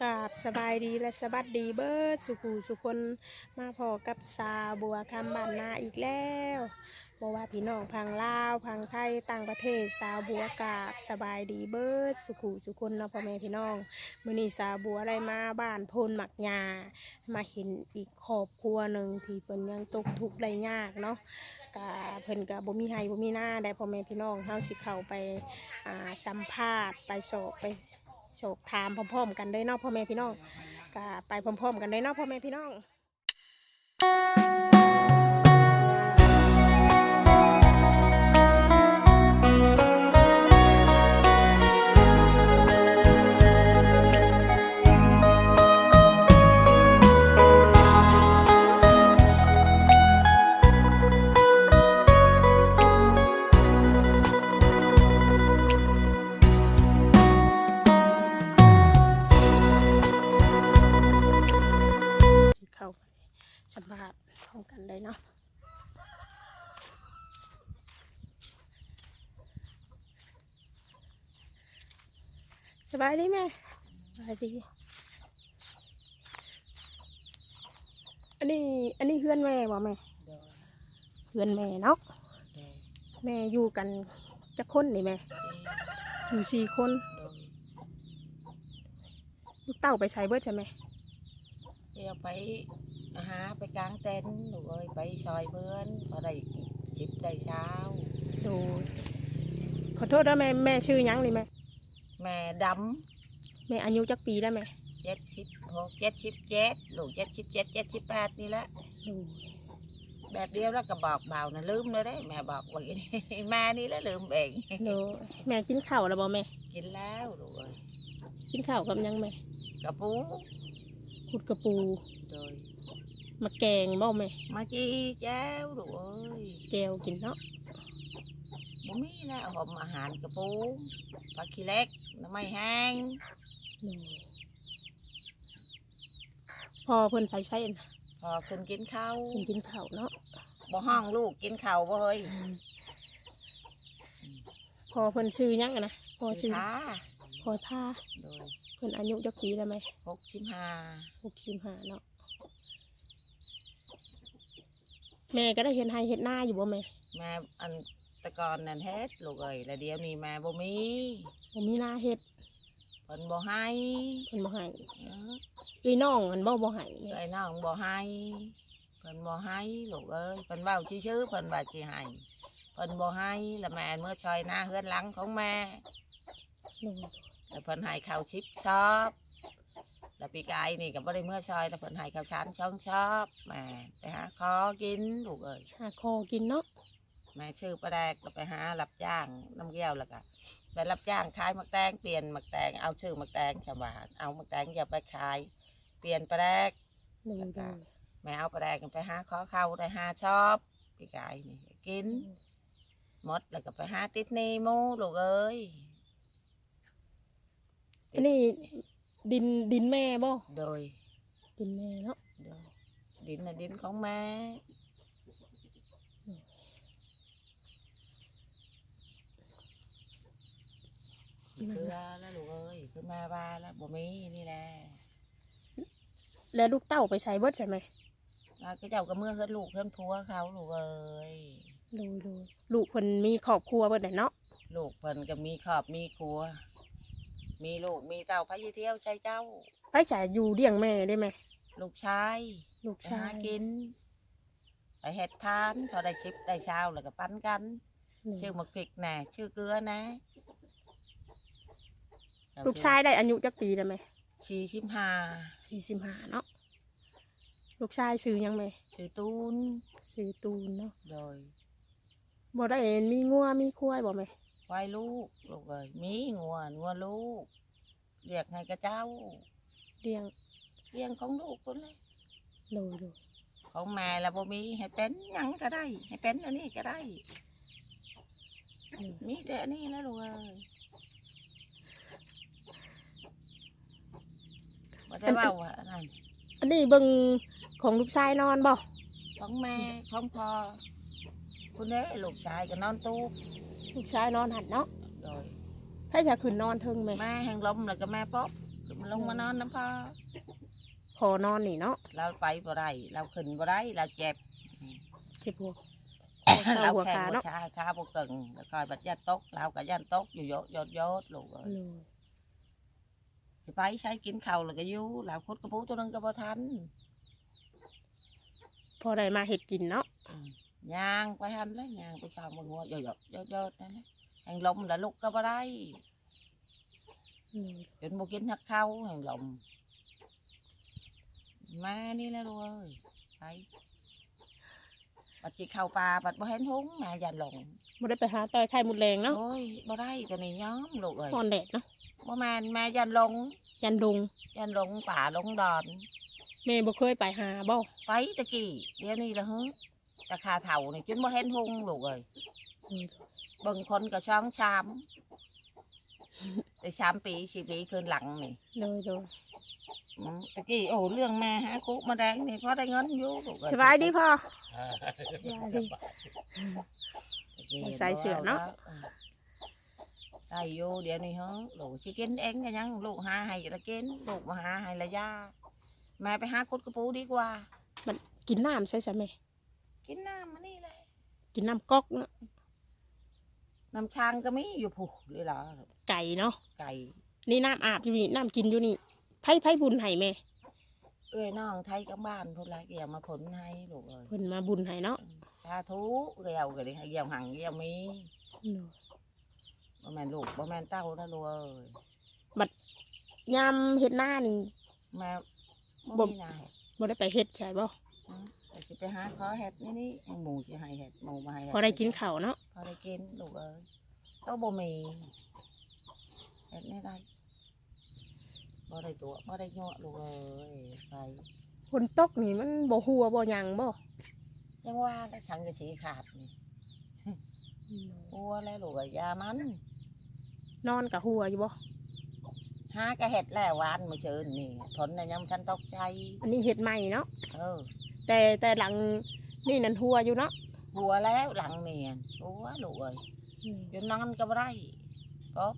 กราบสบายดีและสบัสดีเบิร์ดสุขูสุคนมาพอกับสาบัวคำบ้านนาอีกแล้วบอกว่าพี่น้องพังลาวพังไทยต่างประเทศสาวบัวกาบสบายดีเบิร์ดสุขูสุคนเนาะพ่อแม่พี่น้องมือนี้สาวบัวอะได้มาบ้านพนหมักยามาเห็นอีกครอบครัวหนึ่งที่เพิ่นยังตกทุกข์ได้ยากเนาะกะเพิ่นกะบ่มีไห้บ่มีหน้าได้พ่อแม่พี่น้องเฮาสิเข้าไปอ่าสัมภาษณ์ไปสอบไป โชคทามพร้อมๆ กันได้เนาะพ่อแม่พี่น้องก็ไปพร้อมๆ กันได้เนาะพ่อแม่พี่น้อง สบายดีไหมสบายดี อันนี้ อันนี้เพื่อนแม่บ่แม่โดยเพื่อนแม่เนาะโดยแม่อยู่กันจะคนนี่แม่ อยู่สี่คนโดยลูกเต้าไปใช้เบิดใช่ไหมเดี๋ยวไปหาไปกลางเต็นท์หนูเอ้ยไปชอยเพื่อนพอได้จิบได้เช้าโอ้ยขอโทษนะแม่ แม่ชื่อหยังนี่แม่ แม่ดแม่อายุจักปีได้ไหมำเจ็ดสิบหกเจ็ดสิบเจ็ดลูกเจ็ดสิบเจ็ดเจ็ดสิบแปดนี่แหละโอ้ยแบบเดียวแล้วก็บอกเบานะลืมเลยได้แม่บอกว่าอย่างนี้แม่นี่แล้วลืมเองโอ้ยแม่กินข้าวแล้วบ่แม่ กินแล้วลูกเอ้ยกินข้าวกับหยังแม่กระปูขุดกระปูโดยมาแกงบ่แม่มาจีแจ้วลูกเอ้ยแกวกินเนาะบ่มีแล้วหอมอาหารกระปูผักขี้เล็ก น้ำไม่แห้งโอ้ยพอเพิ่นไปใช้น่ะพอขึ้นกินข้าวเพิ่นกินข้าวเนาะบ่ห้องลูกกินข้าวบ่เฮ้ยพอเพิ่นชื่อหยังอะนะพอสิชื่อท้าพอท่าโดยเพิ่นอายุจักปีได้ไหมหกสิบห้าหกสิบห้าเนาะแม่ก็ได้เห็นไฮเห็ดหน้าอยู่บ่แม่แม่อัน แตะกอนนั่นเฮ็ดลูกเอ้ยแล้วเดี๋ยวนี้แม่บ่มีผมมีหน้าเห็ดเพิ่นบ่ให้เพิ่นบ่ให้เออเอ้ยน้องมันบ่บ่ให้แม่ไอ้น้องบ่ให้เพิ่นบ่ให้ลูกเอ้ยเพิ่นเว้าชื่อๆเพิ่นว่าสิให้เพิ่นบ่ให้แล้วแม่เมื่อชอยหน้าเฮือนหลังของแม่โอ้ยแล้วเพิ่นให้ข้าวชิปชอบ แล้วปีกายนี่ก็บ่ได้เมื่อชอยแล้วเพิ่นให้ข้าวชานช่องชอบแม่ไปหาขอกินลูกเอ้ยหาคอกินเนาะ แม่ชื่อประแดกก็ไปหารับจ้างน้ำเกี้ยวแล้วก็ไปรับจ้างขายหมักแตงเปลี่ยนหมักแตงเอาชื่อหมักแตงชาวบ้านเอาหมักแตงอย่าไปขายเปลี่ยนประแดกดูดูแม่เอาประแดกกันไปหาขอเข้าได้หาชอบพี่กายนี่กินหมดแล้วก็ไปหาติดหนีหมูลูกเอ้ยอันนี้ดินดินแม่บ่โดยดินแม่เนาะโดยดินน่ะดินของแม่ คือแล้วลูกเอ้ยคือแม่ว่าแล้วบ่มีนี่แหละแล้วลูกเต้าไปใช้เบิดใช่ไหมแล้วก็เจ้าก็เมื่อเฮือนลูกเฮือนผัวเขาลูกเอ้ยดูดูลูกเพิ่นมีครอบครัวเบิดแหละเนาะลูกเพิ่นก็มีครอบมีครัว มีลูกมีเต้าพายเที่ยวใจเจ้า ไปใช้อยู่เลี้ยงแม่ได้ไหมลูกชายลูกไปชาหายกินไปเฮ็ดทานพอได้ชิปได้เช้าแล้วก็ปั้นกัน ชื่อหมักพริกแหน่ชื่อเกลือนะ ลูกชายได้อายุจักปีได้ไหมชีชิมหาสี่สิบห้าเนาะลูกชายซื้อหยังไหมชื่อตูนซื้อตูนเนาะโดยบ่ได้เห็นมีงัวมีควายบ่ไหมควายลูกลูกเอ้ยมีงัวงัวลูกเรียกให้กระเจ้าเลี้ยงเลี้ยงของลูกคนเลยดูดูของแม่ละบ่มีให้เป็นหยังก็ได้ ให้เป็นอันนี้ก็ได้ดูมีแต่อันนี้นะลูกเอ้ย ได้เว่าว่าอันนั้นอันนี้เบิ่งของลูกชายนอนบ่ของแม่ของพ่อคุณเด้ลูกชายก็นอนตู้ลูกชายนอนหันเนาะโดยให้จะขึ้นนอนเทิงไหมแม่แห่งลมแล้วก็แม่ป๊อบมันลงมานอนน้ำพ่อพอนอนนี่เนาะเราไปบ่ได้เราขึ้นบ่ได้เราเจ็บเจ็บหัวเราหัวแข่งขาบ่เนาะชาขาบ่เก่งแล้วคอยบัดยันตกเราก็ยันตกอยู่โยดโยดโยดลูกเอ้ยโดยสิ ไปใช้กินข้าวแล้วก็อยู่เราคุดกระปูตัวนึงก็บ่ทันพอได้มาเห็ดกินเนาะอืมย่างไปหันแล้วย่างไปสร้างบนหัวโยดโยดโยดโยดนั่นแหละแห่งลมแล้วลูกก็บ่ได้อืมจนบ่กินหักเข้าแห่งลมมานี่แหละลูกเอ้ยไป บัดสิเข้าป่าบัดบ่เห็นหงส์แม่ยันหลงบ่ได้ไปหาต่อยไข่มุดแรงเนาะโอ้ยบ่ได้ตัวนี้ย้อมลูกเอ้ยฮอนแดดเนาะบ่แม่นแม่ยันหลงยันดงยันหลงป่าหลงดอน แม่บ่เคยไปหาบ่ไปตะกี้เดี๋ยวนี้ละฮึตะคาเฒ่านี่จนบ่เห็นหงส์ลูกเอ้ยอืมเบิ่งคนก็ช่องชามแต่สามปีสี่ปีคืนหลังนี่โดยโดยอืมตะกี้โอ้เรื่องแม่หากุมาแดงนี่พอได้เงินอยู่ลูกเอ้ สบายดีพ่อสบายดีตะกี้ ใส่เสื้อเนาะได้อยู่เดี๋ยวนี้ฮะลูกสิกินเองก็ยังลูกหาให้ละกินลูกมาหาให้ละยาแม่ไปหาคุดกระปูดีกว่า กินน้ำใช่ใช่ไหมกินน้ำมานี่เลยกินน้ำก๊อกเนาะน้ำช้างก็มีอยู่ผูเลยเหรอไก่เนาะไก่ นี่น้ำอาบอยู่นี่น้ำกินอยู่นี่ไผ่ไผ่บุญให้แม่ เอ้ยน้องไทยกับบ้านพุ่นละเกี่ยวมาผลให้ลูกเอ้ยเพิ่นมาบุญให้เนาะสาธุเกี่ยวกันเลยให้เกี่ยวหังเกี่ยวมีโดยบ่แม่นลูกบ่แม่นเต้านะลูกเอ้ยยามเฮ็ดหน้านี่ แม่บ่บ่มีนายบ่ได้ไปเฮ็ดใช่บ่อืมแต่สิไปหาขอเห็ดนี่นี่หมูสิให้เห็ดหมูมาให้เห็พอได้กินข้าวเนาะ พอได้กินลูกเอ้ยก็บ่มีเห็ดไม่ได้ บ่ได้ตัวบ่ได้ยั่วลูกเอ้ยไปฝนตกนี่มันบ่หัวบ่หยังบ่ยังว่าได้สังกะสีขาดนี่กลัวแล้วลูกเอ้ยอยามัน นอนกับหัวอยู่บ่หากะเห็ดแล้ววานมาเชิญนี่ทนน่ะยังทันตกใจ อันนี้เฮ็ดใหม่เนาะเออ แต่แต่หลังนี่นั่นหัวอยู่เนาะหัวแล้วหลังเนียนหัวลูกเอ้ยอืมจนนอนก็บ่ได้ป๊อบ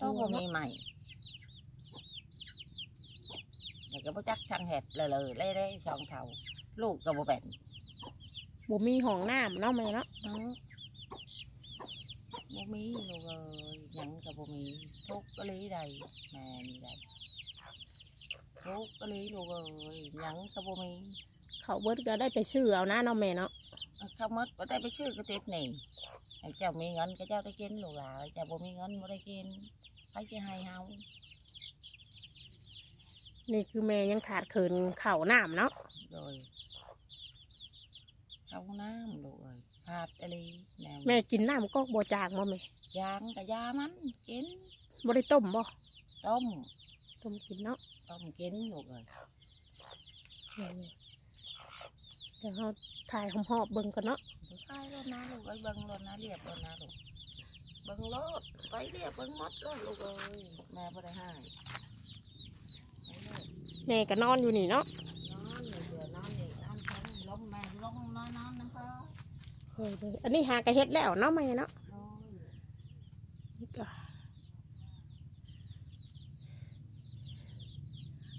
ต้องบ่มีใหม่แต่ก็บ่จักช่างเห็ดเลยเลยเล่เล่ช่องเท่าลูกก็บ่เป็นบ่มีห้องน้ำเนาะแม่เนาะอื้อบ่มีลูกเอ้ยหยังก็บ่มีทุกข์ก็เลยได้แม่นี่ได้ทุกข์ก็เลยลูกเอ้ยหยังก็บ่มีเขาเบิดก็ได้ไปซื้อเอานะเนาะแม่เนาะ ข้าวมดบ่ได้ไปชื่อกระติบนี่ให้เจ้ามีเงินก็เจ้าได้กินลูกหลานเจ้าบ่มีเงินบ่ได้กินใครจะให้เฮานี่คือแม่ยังขาดเขินข้าวน้ำเนาะโดยเข้าน้ำลูกเอ้ยขาดอะไรแนวแม่กินน้ำก็บ่จางบ่แม่ยางกับยามันกินบ่ได้ต้มบ่ต้มต้มกินเนาะต้มกินลูกเอ้ยอืม เดี๋ยวเราถ่ายหอมๆเบิ่งกันเนาะดูใช่แล้วนะลูกเอ้ยเบิ่งรถนะเรียบรถนะลูกเบิ่งรถไปเรียบเบิ่งหมดรถลูกเอ้ยแม่บ่ได้ให้ไปเลยแม่ก็นอนอยู่นี่เนาะนอนนี่เบื่อนอนนี่นอนทั้งล้มแม่ล้มนอนนอนนะคะเฮ้ยเด้ออันนี้หากระเฮ็ดแล้วเนาะแม่เนาะนอนนี่ก็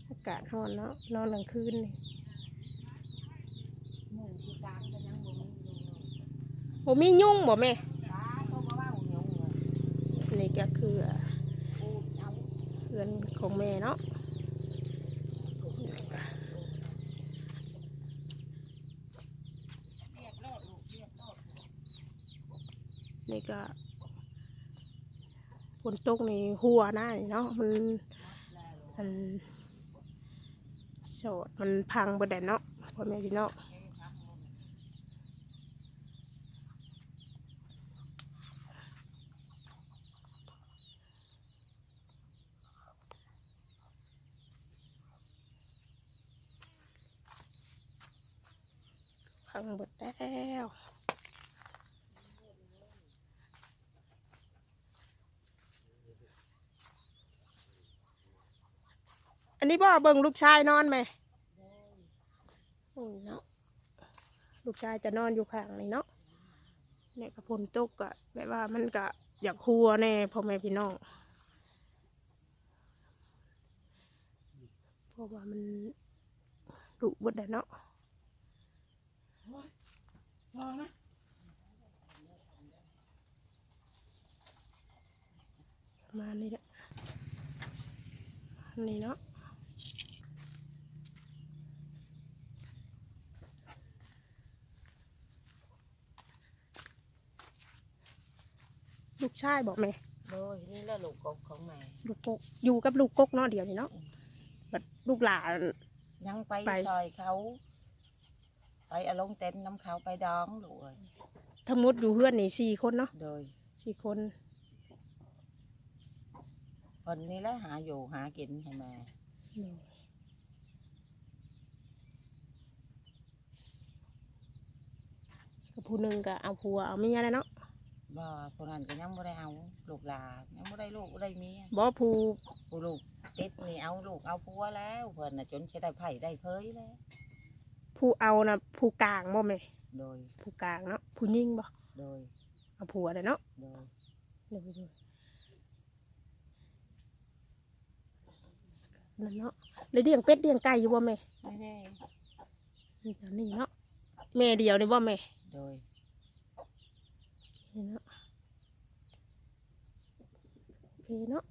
อากาศร้อนเนาะนอนกลางคืนนี่ หมูที่กลางก็ยังบ่มีอยู่เลย บ่มียุ่งบ่แม่ตาเขาบ่เว้าเหนียวเลยอันนี้ก็คือปูดเอาเพื่อนของแม่เนาะเรียบโลดลูกเรียบโลดนี่ก็ฝนตกนี่หัวหน้านี่เนาะมันแล้วมันโสดมันพังเบดแดนเนาะพ่อแม่พี่น้องังหมดแล้วอันนี้บ่เบิ่งลูกชายนอนไหมโอ้เนาะ ลูกชายจะนอนอยู่ข้างในเนาะเนี่ยกระพุนตุกอะแบบว่ามันก็อยากหัวแน่พ่อแม่พี่น้องเพราะว่ามันดุบดเนาะ พอนะประมาณนี้แหละอันนี้เนาะลูกชายบอกแม่โดยนี่แหละลูกกบของแม่ลูกกกอยู่กับลูกกกเนาะเดี๋ยวนี้เนาะบัดลูกหลานยังไปไปซอยเขา ไปเอาลงเต็นท์น้ำเขาไปดองลูกเอ้ยทั้งหมดอยู่เพื่อนนี่สี่คนเนาะโดยสี่คนคนนี้แหละหาอยู่หากินให้แม่กับผู้หนึ่งก็เอาผัวเอาเมียแล้วเนาะบ่คนนั้นก็ยังไม่ได้เอาลูกหลานยังไม่ได้ลูกบ่ได้เมียบ่ผู้ผู้ลูกติดนี่เอาลูกเอาผัวแล้วเพิ่นน่ะจนจะได้ไผ่ได้เคยแล้ว ผู้เอานะผู้กลางบ่แม่โดย ผู้กลางเนาะผู้ยิ่งบ่โดย เอาผัวเลยเนาะโดย เดี๋ยวไปดูนั่นเนาะเลยเลี้ยงเป็ดเลี้ยงไก่อยู่บ่แม่ไม่ได้นี่เดี๋ยวนี้เนาะแม่เดียวนี่บ่แม่โดย นี่เนาะโอเคเนาะ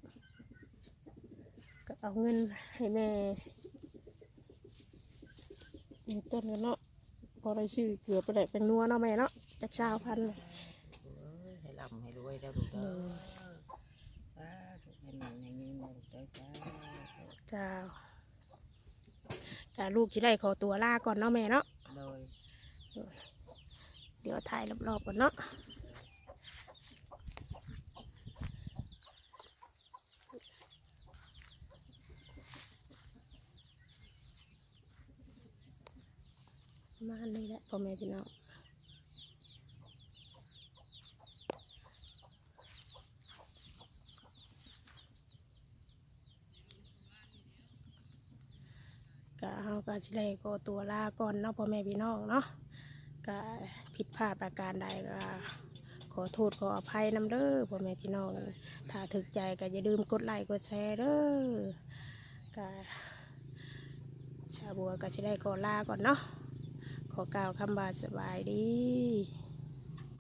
ก็เอาเงินให้แม่ ในต้นกันเนาะพอได้ชื่อเกือบไปได้เป็นนัวเนาะแม่เนาะจากชาวพันธุ์เอ้ยให้ร่ำให้รวยแล้วลูกเด้อเออสาธุให้มันให้เงินนะลูกเด้อจ้าเจ้าแต่ลูกจะได้ขอตัวลาก่อนเนาะแม่เนาะโดยเดี๋ยวถ่ายรอบๆก่อนเนาะ มาเลยแหละพ่อแม่พี่น้องก็เอาก็สิได้ขอตัวลาก่อนเนาะพ่อแม่พี่น้องเนาะก็ผิดพลาดประการใดก็ขอโทษขออภัยนำเด้อพ่อแม่พี่น้อง ถ้าถึกใจก็อย่าลืมกดไลค์กดแชร์เด้อก็ชาบัวก็จะได้ขอลาก่อนเนาะ ขอกล่าวคำบาสบายดี